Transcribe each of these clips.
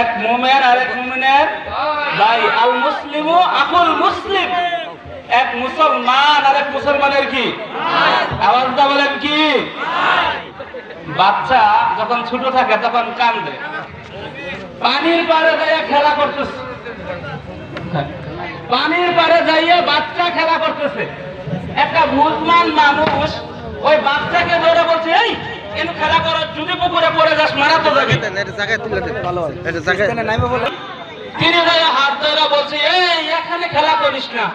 এক আর এক ভাই। মুসলিমু এক মুসলমান আর এক মুসলমানের কি? বলেন কি? বাচ্চা যখন ছোট থাকে তখন কান্দে। পানির পাড়ে যাইয়া খেলা করতেছে। পানির পাড়ে যাইয়া বাচ্চা খেলা করতেছে। একটা বুঝমান মানুষ ওই বাচ্চাকে ধরে বলছে, এই কেন খেলা করো যদি পুকুরে পড়ে যাস মারা তো যাবে এটা জায়গায় তুলে দে ভালো এটা জায়গায় বলে। তিনি হাত ধরে বলছে এই এখানে খেলা করিস না।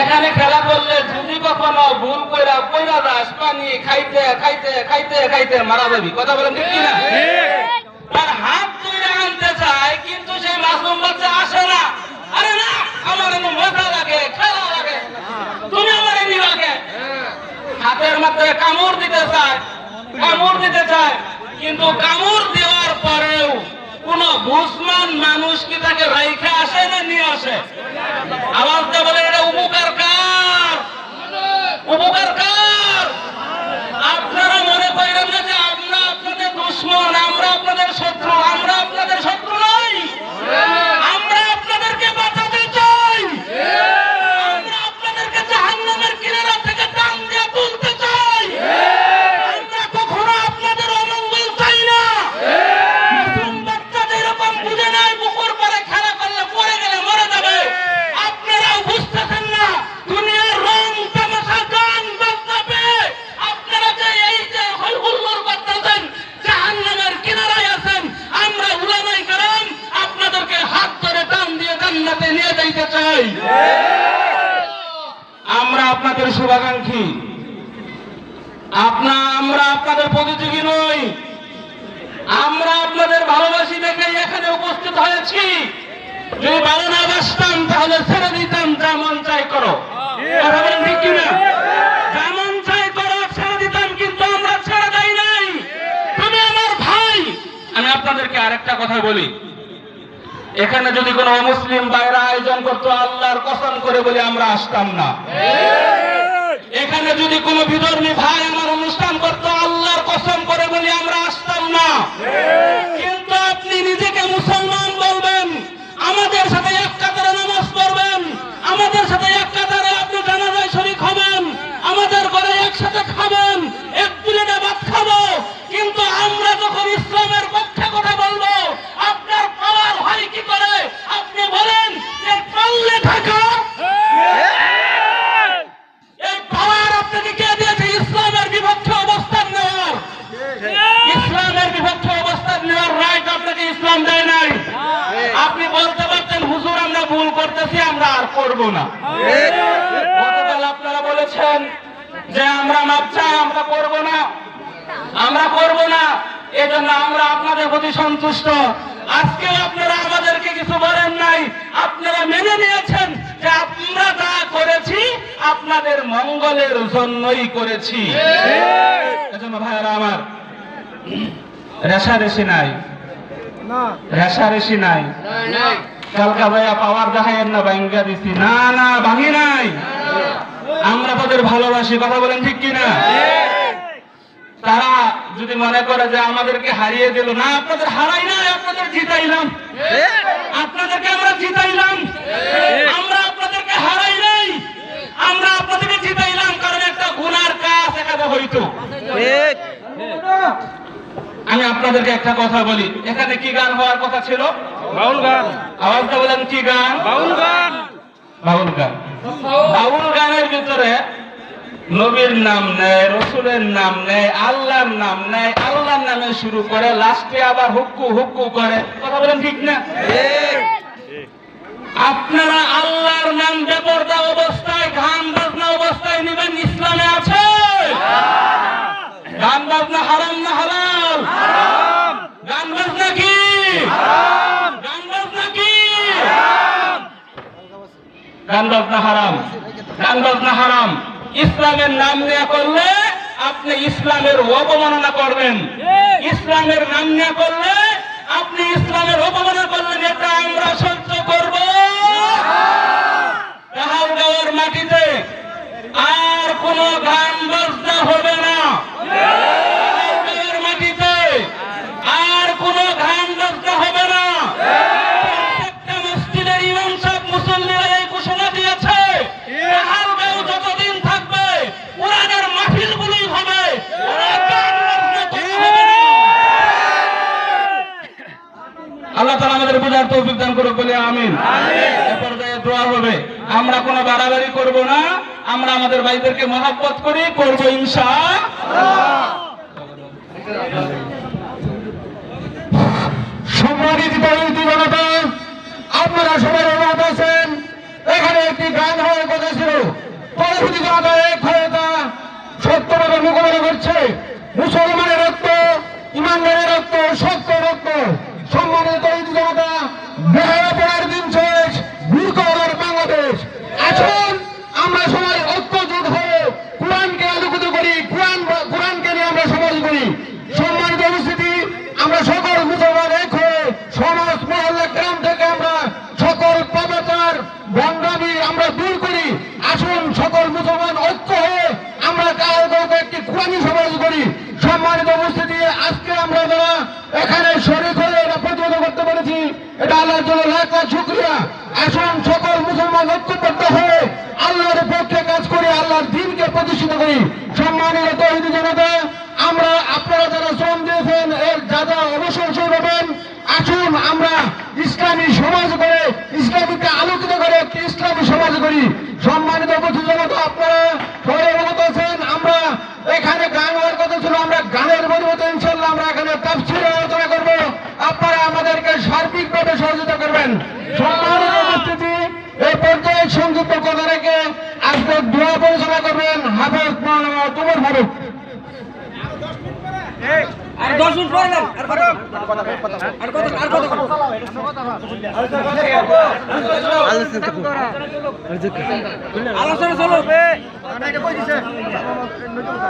এখানে খেলা করলে যদি কখনো ভুল কইরা পয়রা যাস পানি খাইতে খাইতে খাইতে খাইতে মারা যাবি। কথা বলেন ঠিক কিনা? আর হাত ধরে আনতে চায় কিন্তু সেই মাসুম বাচ্চা আসে না। আরে না আমার মজা লাগে খেলা লাগে তুমি আমার এমনি লাগে হাতের মধ্যে কামড় দিতে চায়, কামড় দিতে চায়, কিন্তু কামড় দেওয়ার পরেও কোন মুসলমান মানুষ কি তাকে রাইখে আসে না নিয়ে আসে? আওয়াজটা বলে এটা উপকার শুভাকাঙ্ক্ষী। আপনা আমরা আপনাদের প্রতিযোগী নই। আমরা আপনাদের ভালোবাসি দেখে এখানে উপস্থিত হয়েছি। যদি ভালো না বাসতাম, তাহলে ছেড়ে দিতাম, যা মন চাই করো। আপনাদেরকে আরেকটা কথা বলি। এখানে যদি কোনো মুসলিম বাইরা আয়োজন করতো, আল্লাহর কসম করে বলে, আমরা আসতাম না। এখানে যদি কোনো বিধর্মী ভাই আমার অনুষ্ঠান করতো, আল্লাহর কসম করে বলে, আমরা আসতাম না। কিন্তু আপনি নিজেকে মুসলমান বলবেন, আমাদের সাথে এক কাতারে নামাজ পড়বেন, আমাদের সাথে এক কাতারে আপনি জানাজায় শরীক হবেন, আমাদের ঘরে একসাথে খাবেন, এক প্লেটে ভাত খাব। কিন্তু আমরা যখন ইসলামের পক্ষে কথা বলব, আপনার পাওয়ার হয় কি করে? আপনি বলেন যে পাল্লে থাকা এই পাওয়ার আপনাকে কে দিয়েছে ইসলামের বিপক্ষে অবস্থান নেওয়ার ইসলামের বিপক্ষে অবস্থান নেওয়ার রাইট আপনাকে ইসলাম দেয় নাই আপনি বলতে পারতেন হুজুর আমরা ভুল করতেছি আমরা আর করব না গতকাল আপনারা বলেছেন যে আমরা মাপ চাই আমরা করব না আমরা করব না এজন্য আমরা আপনাদের প্রতি সন্তুষ্ট। আজকে আপনারা আমাদেরকে কিছু বলেন নাই। আপনারা মেনে নিয়েছেন যে আমরা যা করেছি আপনাদের মঙ্গলের জন্যই করেছি। এজন্য ভাইয়ারা আমার রেশারেশি নাই। রেশারেশি নাই। কালকা ভাইয়া পাওয়ার দেখাইয়েন না ভাঙ্গা দিছি। না না ভাঙি নাই। আমরা তাদের ভালোবাসি কথা বলেন ঠিক কিনা? তারা যদি মনে করে যে আমাদেরকে হারিয়ে দিল না আপনাদের হারাই না আপনাদের জিতাইলাম। আপনাদেরকে আমরা জিতাইলাম। আমরা আপনাদেরকে হারাই নাই। আমরা আপনাদেরকে জিতাইলাম কারণ একটা গুনার কাজ এখানে হইতো। আমি আপনাদেরকে একটা কথা বলি। এখানে কি গান হওয়ার কথা ছিল? বাউল গান। আওয়াজটা বলেন কি গান? বাউল গান। বাউল গান। বাউল গানের ভিতরে নবীর নাম নেয় রসুলের নাম নেয় আল্লাহর নাম নেয় আল্লাহর নামে শুরু করে লাস্টে আবার হুক্কু হুক্কু করে। কথা বলেন ঠিক না? আপনারা আল্লাহর নাম বেপরদা অবস্থায় গান বাজনা অবস্থায় নেবেন ইসলামে আছে? গান বাজনা হারাম না হারাম গান বাজনা কি? গান বাজনা কি? গান বাজনা হারাম। গান বাজনা হারাম। ইসলামের নাম নেওয়া করলে আপনি ইসলামের অবমাননা করবেন। ইসলামের নাম নেওয়া করলে আপনি ইসলামের অপমাননা করলেন এটা আমরা সহ্য করব। মাটিতে আর কোন গান বাজনা হবে না। বোঝার তৌফিক দান করুক বলে আমিন। পর্যায়ে দোয়া হবে আমরা কোনো বাড়াবাড়ি করব না আমরা আমাদের ভাইদেরকে মহাব্বত করি করব ইনশা সম্মানিত জনতা আপনারা সবাই অবগত আছেন এখানে একটি গান হওয়ার কথা ছিল। পরবর্তী জনতা এক হয়ে সত্যভাবে মোকাবেলা করছে। মুসলমানের রক্ত ইমানদারের রক্ত সত্য রক্ত সম্মানিত পরিণতি জনতা বেহারা পড়ার দিন শেষ ভুল করার বাংলাদেশ আসুন আমরা সবাই ঐক্যজোট হয়ে কোরআনকে আলোকিত করি কোরআন কোরআনকে নিয়ে আমরা সমাজ করি সম্মানিত উপস্থিতি আমরা সকল মুসলমান এক হয়ে সমাজ মহল্লা গ্রাম থেকে আমরা সকল পাপাচার বঙ্গাবি আমরা দূর করি আসুন সকল মুসলমান ঐক্য হয়ে আমরা কাল কাউকে একটি কোরআনী সমাজ করি সম্মানিত উপস্থিতি আজকে আমরা যারা এখানে শরীর হয়ে এটা প্রতিহত করতে পেরেছি এটা আল্লাহর জন্য লাখ লাখ শুক্রিয়া আসুন, সকল মুসলমান ঐক্যবদ্ধ হয়ে আল্লাহর পক্ষে কাজ করি, আল্লাহর দিনকে প্রতিষ্ঠিত করি। সম্মানিত তহিদি জনতা, আমরা আপনারা যারা শ্রম দিয়েছেন, এর যা যা অবসর পাবেন আসুন আমরা ইসলামী সমাজ করে ইসলামীকে আলোকিত করে, একটি ইসলামী সমাজ করি সম্মানিত জনতা, আপনারা সবাই অবগত আছেন, আমরা এখানে গান হওয়ার কথা ছিল, আমরা গানের পরিবর্তে ইনশাল্লাহ আমরা এখানে তাফসির আলোচনা করব আপনারা আমাদেরকে সার্বিকভাবে সহযোগিতা করবেন। সম্মানিত উপস্থিতি এই পর্যায়ে সংযুক্ত কথা আজকে দোয়া পরিচালনা করবেন হাফেজ তুমর ফারুক। আর আলোচনা চলো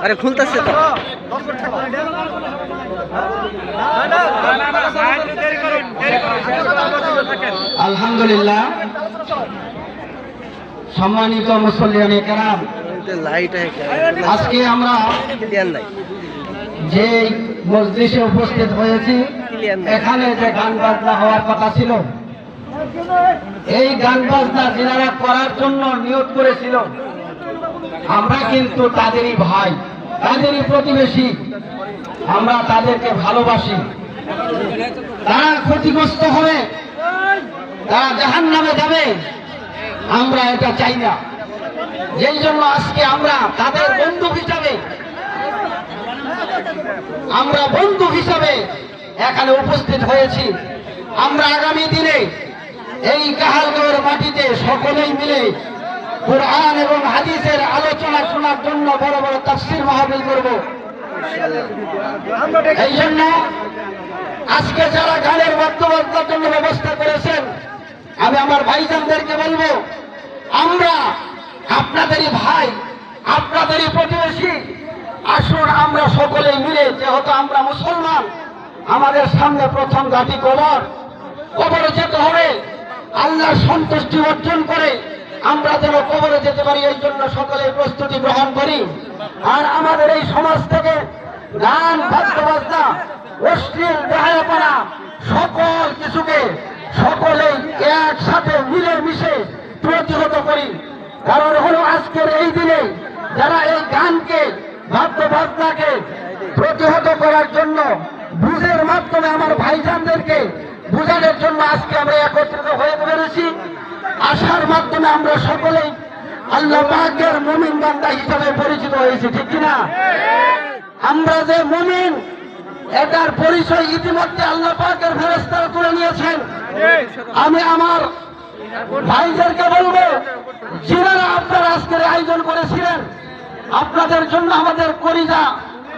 আরে খুলতেছে তো। আলহামদুলিল্লাহ। সম্মানিত মুসল্লিয়ানি কেরাম আজকে আমরা যে মসজিদে উপস্থিত হয়েছি এখানে যে গান বাজনা হওয়ার কথা ছিল এই গান বাজনা যেনারা করার জন্য নিয়োগ করেছিল আমরা কিন্তু তাদেরই ভাই, তাদেরই প্রতিবেশী। আমরা তাদেরকে ভালোবাসি। তারা ক্ষতিগ্রস্ত হবে, তারা জাহান নামে যাবে। আমরা এটা চাই না। যেই জন্য আজকে আমরা তাদের বন্ধু হিসাবে, আমরা বন্ধু হিসাবে এখানে উপস্থিত হয়েছি। আমরা আগামী দিনে এই কাহালগড় মাটিতে সকলেই মিলে কোরআন এবং হাদিসের আলোচনা শোনার জন্য বড় বড় তাফসির মাহফিল করব। এই জন্য আজকে যারা গানের বাদ্যবাদ্যার জন্য ব্যবস্থা করেছেন, আমি আমার ভাইজানদেরকে বলব, আমরা আপনাদেরই ভাই, আপনাদেরই প্রতিবেশী, আসুন আমরা সকলে মিলে, যেহেতু আমরা মুসলমান, আমাদের সামনে প্রথম ঘাটি কবর। কবরে যেতে হবে, আল্লাহর সন্তুষ্টি অর্জন করে আমরা যেন কবরে যেতে পারি, এই জন্য সকলে প্রস্তুতি গ্রহণ করি। আর আমাদের এই সমাজ থেকে গান বাদ্যবাজনা অশ্লীল দেহায়াপনা, সকল কিছুকে সকলেই একসাথে মিলে মিশে প্রতিহত করি। কারণ হলো আজকের এই দিনে যারা এই গানকে বাদ্যবাজনাকে প্রতিহত করার জন্য বুঝের মাধ্যমে আমার ভাইজানদেরকে বুঝানোর জন্য আজকে আমরা একত্রিত হয়ে পেরেছি আসার মাধ্যমে আমরা সকলেই আল্লাহ পাকের মুমিন বান্দা হিসাবে পরিচিত হয়েছি, ঠিক কিনা? আমরা যে মুমিন, এটার পরিচয় ইতিমধ্যে আল্লাহ পাকের ফেরস্তারা তুলে নিয়েছেন। আমি আমার ভাইদেরকে বলব, যিনারা আপনারা আজকের আয়োজন করেছিলেন, আপনাদের জন্য আমাদের করিজা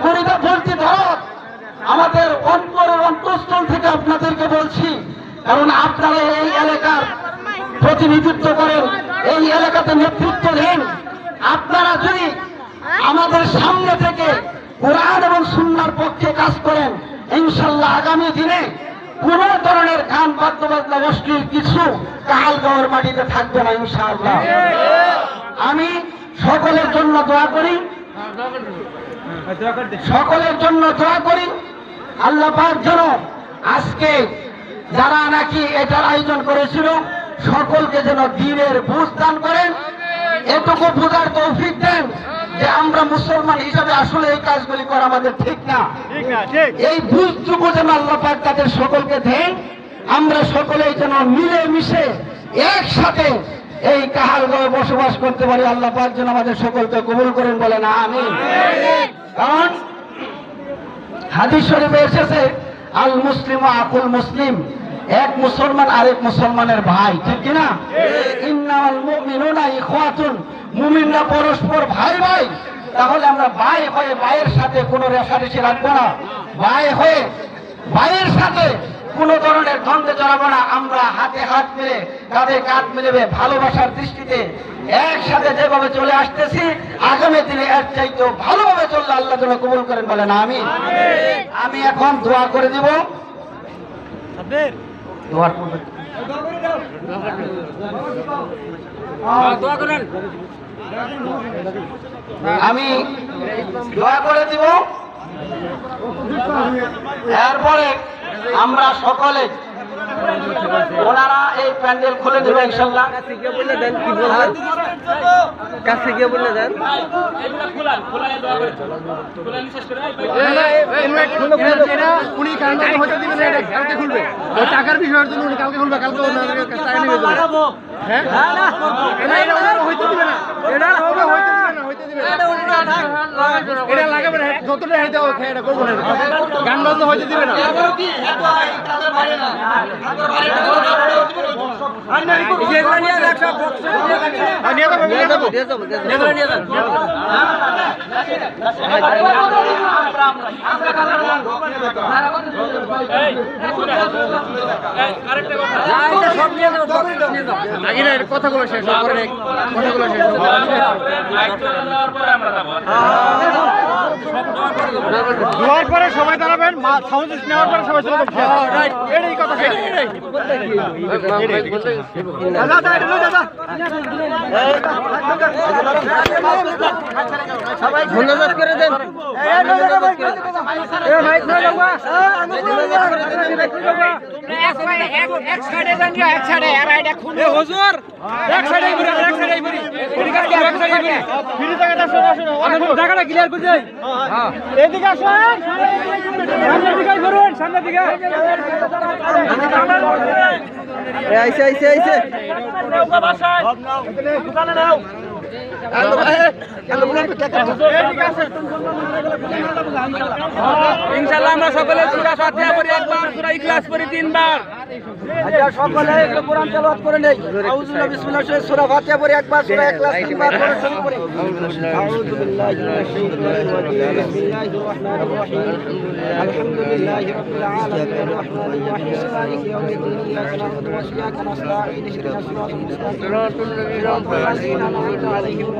করিদা ভর্তি ধরত আমাদের অন্তরের অন্তঃস্থল থেকে আপনাদেরকে বলছি, কারণ আপনারা এই এলাকার প্রতিনিধিত্ব করেন এই এলাকাতে নেতৃত্ব দেন। আপনারা যদি আমাদের সামনে থেকে কোরআন এবং সুন্নার পক্ষে কাজ করেন ইনশাল্লাহ আগামী দিনে কোন ধরনের গান বাদ্য বাজনা অশ্লীল কিছু কাল গাওয়ার মাটিতে থাকবে না, ইনশাআল্লাহ। আমি সকলের জন্য দোয়া করি। সকলের জন্য দোয়া করি। আল্লাহ পাক যেন আজকে যারা নাকি এটার আয়োজন করেছিল সকলকে যেন দিনের বুঝ দান করেন। এটুকু বুঝার তৌফিক দেন যে আমরা মুসলমান হিসাবে আসলে এই কাজগুলি করা আমাদের ঠিক না। এই বুঝটুকু যেন আল্লাহ পাক তাদের সকলকে দেন আমরা সকলেই যেন মিলে মিশে একসাথে এই কাহালগাঁও বসবাস করতে পারি। আল্লাহ পাক যেন আমাদের সকলকে কবুল করেন বলেন আমি কারণ হাদিস শরীফে এসেছে আল মুসলিম আকুল মুসলিম। এক মুসলমান আরেক মুসলমানের ভাই ঠিক কিনা? ইন্নাল মুমিনুনা ইখওয়াতুন মুমিনরা পরস্পর ভাই ভাই। তাহলে আমরা ভাই হয়ে ভাইয়ের সাথে কোনো রেশারেশি রাখব না। ভাই হয়ে ভাইয়ের সাথে কোনো ধরনের দ্বন্দ্বে জড়াবো না। আমরা হাতে হাত মিলে কাঁধে কাঁধ মিলেবে ভালোবাসার দৃষ্টিতে একসাথে যেভাবে চলে আসতেছি আগামী দিনে এর চাইতেও ভালোভাবে চললে আল্লাহ যেন কবুল করেন বলেন আমি আমি এখন দোয়া করে দিব। দোয়া পূর্বে আমি দয়া করে দিব। এরপরে আমরা সকলে ওনারা এই প্যান্ডেল খুলে দেবে ইনশাল্লাহ। কাছে গিয়ে বলে দেন কি বলবেন কাছে গিয়ে বলে দেন। উনি কালকে হয়তো দিবেন কালকে খুলবে। ওই টাকার বিষয়ের জন্য উনি কালকে খুলবে কালকে ওনার কাছে টাকা নিয়ে হ্যাঁ। হয়তো দিবে না। এটা হবে হয়তো এটা লাগাবে না যতটা হেঁটে এটা করব না। গান বাজনা হয়তো দিবে না। কথাগুলো শেষ কথাগুলো শেষ। হোক পরে সবাই দাঁড়াবেন সাউন্ড নেওয়ার পরে সবাই চলে যাবেন এটাই কথা শেষ দাদা দাদা দাদা ধন্যবাদ করে দেন। জায়গাটা ক্লিয়ার করে দেই এদিকে আসুন সামনের দিকে ঘুরুন সামনের দিকে এ, আইছে আইছে আইছে ইনশাআল্লাহ আমরা সকলে সূরা ফাতিহা পড়ি একবার, সূরা ইখলাস পড়ি তিনবার। আচ্ছা সকলে কোরআন তেলাওয়াত করে নেই। আউযুবিল্লাহি রহিম সূরা ফাতিহা পড়ি একবার, সূরা ইখলাস তিনবার করে। শুরু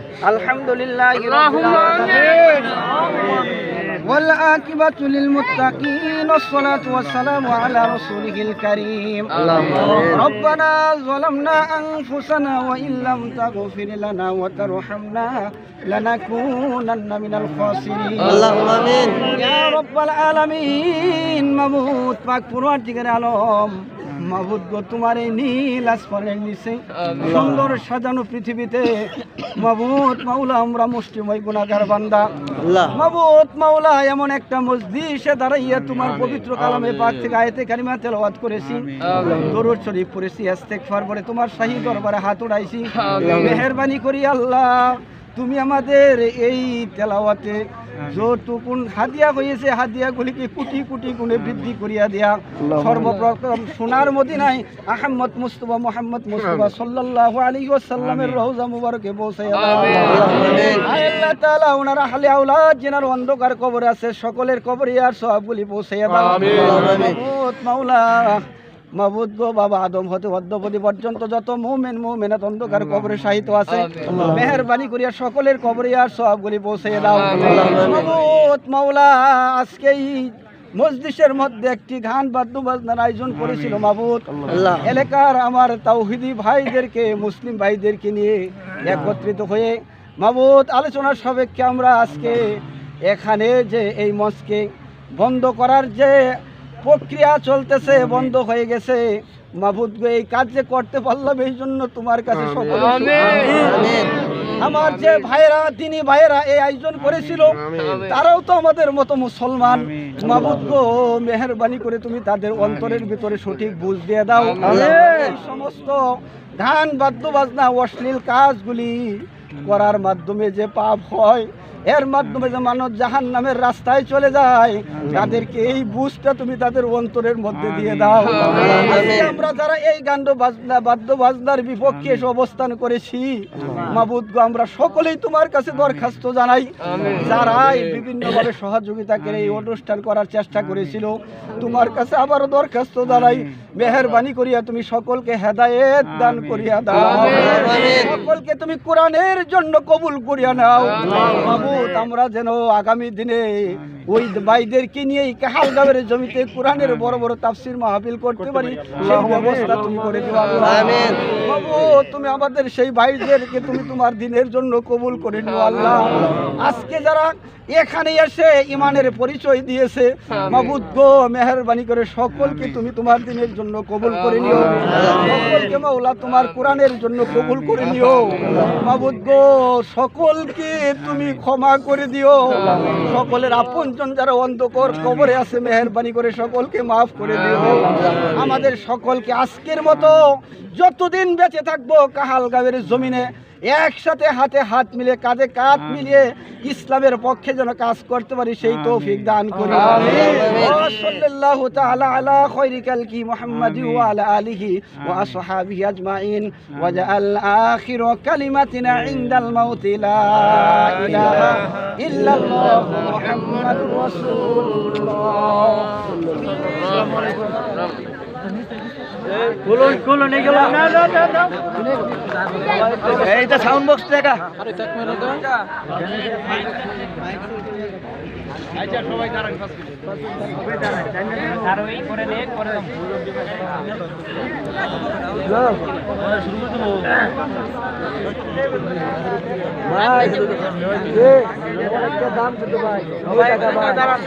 الحمد لله رب العالمين والعاقبة للمتقين والصلاة والسلام على رسوله الكريم ربنا ظلمنا أنفسنا وإن لم تغفر لنا وترحمنا لنكونن من الخاسرين اللهم آمين يا رب العالمين মাবুদ পাক পরওয়ারদিগার আলম মাবুদ গো তোমার এই নীল আসমানের নিচে সুন্দর সাজানো পৃথিবীতে মাবুদ মাওলা আমরা মুষ্টিময় গুনাহগার বান্দা। মাবুদ মাওলা এমন একটা মসজিদে দাঁড়াইয়া তোমার পবিত্র কালামে পাক থেকে আয়াতে কারিমা তেলাওয়াত করেছি। দরুদ শরীফ পড়েছি ইস্তেগফার পরে তোমার শাহী দরবারে হাত উঠাইছি মেহেরবানি করি আল্লাহ। তুমি আমাদের এই তেলাওয়াতে যতটুকুন হাদিয়া হয়েছে হাদিয়াগুলিকে কোটি কোটি গুণে বৃদ্ধি করিয়া দেয়া সর্বপ্রথম সোনার মদিনায় আহমদ মুস্তফা মোহাম্মদ মুস্তফা সাল্লাল্লাহু আলাইহি ওয়াসাল্লামের রওজা মুবারকে পৌঁছাইয়া আল্লাহ তাআলা ওনারা হালে আওলাদ যেনার অন্ধকার কবরে আছে সকলের কবরে আর সবগুলি পৌঁছাইয়া দাও। মাবুদ মাওলা। মাবুদ গো বাবা আদম হতে অদ্যপতি পর্যন্ত যত মুমিন মুমিনাত অন্ধকার কবরে সাহিত্য আছে। মেহেরবানি করিয়া সকলের কবরে আর সবগুলি পৌঁছাইয়া দাও। মাবুদ মাওলা আজকে এই মসজিদের মধ্যে একটি গান বাদ্য বাজনার আয়োজন করেছিল মাবুদ। এলাকার আমার তাওহিদি ভাইদেরকে মুসলিম ভাইদেরকে নিয়ে একত্রিত হয়ে মাহবুদ আলোচনার সাপেক্ষে আমরা আজকে এখানে যে এই মঞ্চকে বন্ধ করার যে প্রক্রিয়া চলতেছে বন্ধ হয়ে গেছে। মাবুদ গো এই কাজ যে করতে পারলাম এই জন্য তোমার কাছে সকল আমার যে ভাইয়েরা তিনি ভাইয়েরা এই আয়োজন করেছিল তারাও তো আমাদের মতো মুসলমান। মাবুদ গো মেহরবানি করে তুমি তাদের অন্তরের ভিতরে সঠিক বুঝ দিয়ে দাও। এই সমস্ত গান বাদ্য বাজনা অশ্লীল কাজগুলি করার মাধ্যমে যে পাপ হয় এর মাধ্যমে যে মানুষ জাহান নামের রাস্তায় চলে যায় তাদেরকে এই বুঝটা তুমি তাদের অন্তরের মধ্যে দিয়ে দাও। আমরা যারা এই গান বাজনা বাদ্য বাজনার বিপক্ষে এসে অবস্থান করেছি মাবুদ গো আমরা সকলেই তোমার কাছে দরখাস্ত জানাই। যারা বিভিন্ন ভাবে সহযোগিতা করে এই অনুষ্ঠান করার চেষ্টা করেছিল তোমার কাছে আবারও দরখাস্ত জানাই। মেহরবানি করিয়া তুমি সকলকে হেদায়েত দান করিয়া দাও। সকলকে তুমি কোরআনের জন্য কবুল করিয়া নাও। মাবুদ আমরা যেন আগামী দিনে ওই ভাইদেরকে নিয়ে এই কাহালগাঁওয়ের জমিতে কোরআনের বড় বড় তাফসির মাহফিল করতে পারি সেই ব্যবস্থা তুমি করে দিও আল্লাহ মাবুদ তুমি আমাদের সেই ভাইদেরকে তুমি তোমার দিনের জন্য কবুল করে নিও আল্লাহ। আজকে যারা এখানে এসে ইমানের পরিচয় দিয়েছে মাবুদ গো মেহরবানি করে সকলকে তুমি তোমার দিনের জন্য কবুল করে নিও। সকলকে মাওলা তোমার কোরআনের জন্য কবুল করে নিও। মাবুদ গো সকলকে তুমি ক্ষমা করে দিও। সকলের আপনজন যারা অন্ধকর কবরে আছে, মেহরবানি করে সকলকে মাফ করে দিও। আমাদের সকলকে আজকের মতো যতদিন বেঁচে থাকব, কাহাল গাভের জমিনে একসাথে হাতে হাত মিলে কাঁধে কাঁধ মিলিয়ে ইসলামের পক্ষে যেন কাজ করতে পারি সেই তৌফিক দান করি। সাল্লাল্লাহু তাআলা আলা খায়রিকাল কি মুহাম্মাদি ওয়া আলা আলিহি ওয়া আসহাবিহি আজমাইন। ওয়া জাআল আখির কালিমাতিনা ইনদাল মাউত লা ইলাহা ইল্লাল্লাহ মুহাম্মাদুর রাসূলুল্লাহ। এইটা সাউন্ড বক্স দেখা। দাম কত ভাই। সবাই দাঁড়ান।